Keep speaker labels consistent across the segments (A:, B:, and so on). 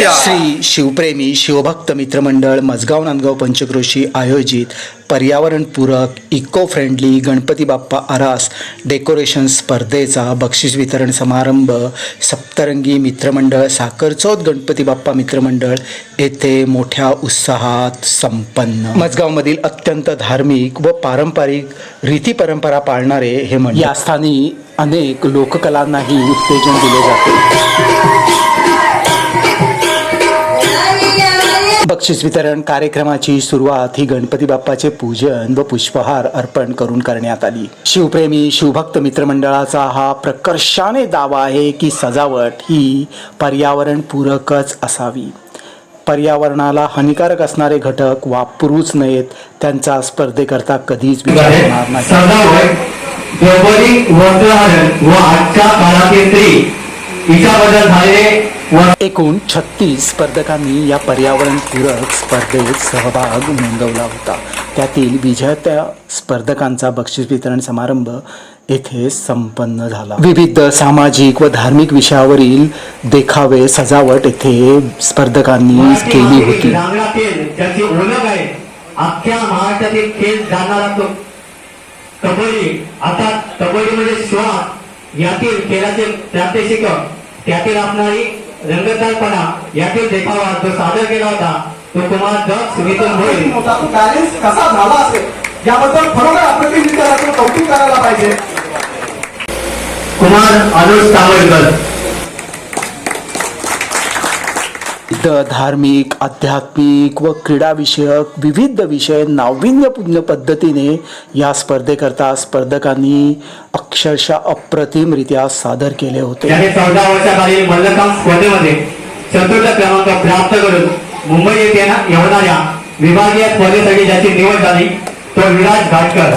A: श्री शिवप्रेमी शिवभक्त मित्रमंडळ मजगाव नांदगाव पंचक्रोशी आयोजित पर्यावरणपूरक इको फ्रेंडली गणपती बाप्पा आरास डेकोरेशन स्पर्धेचा बक्षीस वितरण समारंभ सप्तरंगी मित्रमंडळ साखरचौथ गणपती बाप्पा मित्रमंडळ येथे मोठ्या उत्साहात संपन्न. मजगावमधील अत्यंत धार्मिक व पारंपरिक रीती परंपरा पाळणारे हे मंडळ या स्थानी अनेक लोककलांनाही उत्तेजन दिले जाते. बक्षीस वितरण कार्यक्रमाची सुरुवात ही गणपती बाप्पाचे पूजन व पुष्पहार अर्पण करून करण्यात आली. शिवप्रेमी शिवभक्त मित्रमंडळाचा हा प्रकर्षाने दावा आहे की सजावट ही पर्यावरण पूरकच असावी. पर्यावरणाला हानिकारक असणारे घटक वापरूच नयेत त्यांचा स्पर्धेकरता कधीच विचार होणार नाही. एकूण छत्तीस स्पर्धकांनी या पर्यावरणपूरक स्पर्धेत सहभाग नोंदवला होता. त्यातील विजेत्या स्पर्धकांचा बक्षीस वितरण समारंभ येथे संपन्न झाला. विविध सामाजिक व धार्मिक विषयावरील देखावे सजावट येथे स्पर्धकांनी केली होती.
B: अख्ख्या महाराष्ट्रातील खेळ तो कबड्डी. आता कबड्डी श्वास यातील खेळाचे प्रात्यक्षिक त्यातील असणारी रंगतदारपणा यातील देखावा जो सादर केला होता तो तुम्हाला जग सुविधून होईल.
C: बॅलन्स कसा झाला असेल याबद्दल खरोखर आपल्यातील विचाराचं कौतुक करायला पाहिजे.
B: कुमार अनुज तावडकर
A: विविध धार्मिक आध्यात्मिक व क्रीडाविषयक विविध विषय नाविन्यपूर्ण पद्धतीने या स्पर्धेकरता स्पर्धकांनी अक्षरशः अप्रतिमरित्या सादर केले होते.
B: चौदा वर्षाखालील मल्लखांब स्पर्धेमध्ये चतुर्थ क्रमांक प्राप्त करून मुंबई येथे येणाऱ्या विभागीय स्पर्धेसाठी ज्याची निवड झाली तो विराज घाटकर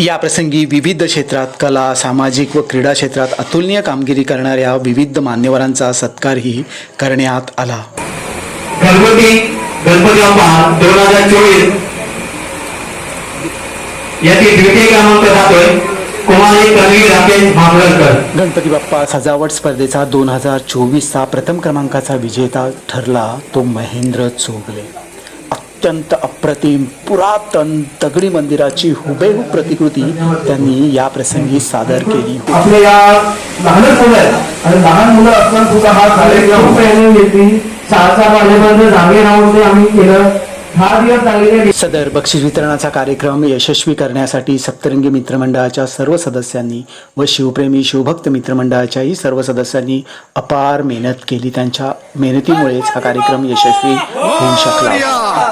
A: या प्रसंगी विविध क्षेत्रात कला सामाजिक व क्रीडा क्षेत्रात अतुलनीय कामगिरी करणाऱ्या विविध मान्यवरांचा सत्कारही करण्यात आला.
B: घरगुती गणपती बाप्पा दोन हजार चोवीस. याची द्वितीय क्रमांक जातोय
A: गणपती बाप्पा सजावट स्पर्धेचा दोन हजार चोवीसचा प्रथम क्रमांकाचा विजेता ठरला तो महेंद्र चोगले. अत्यंत अप्रतिम पुरातन दगडी मंदिराची हुबेहूब प्रतिकृती त्यांनी या प्रसंगी सादर केली होती.
C: आपल्या या लहान मुलं आहेत आणि लहान मुलं असताना सुद्धा हा कार्यक्रम ट्रेनिंग घेतली. जागे राहून ते आम्ही केलं.
A: सदर बक्षीस वितरणाचा कार्यक्रम यशस्वी करण्यासाठी सप्तरंगी मित्रमंडळाच्या सर्व सदस्यांनी व शिवप्रेमी शिवभक्त मित्रमंडळाच्याही सर्व सदस्यांनी अपार मेहनत केली. त्यांच्या मेहनतीमुळेच हा कार्यक्रम यशस्वी होऊ शकला.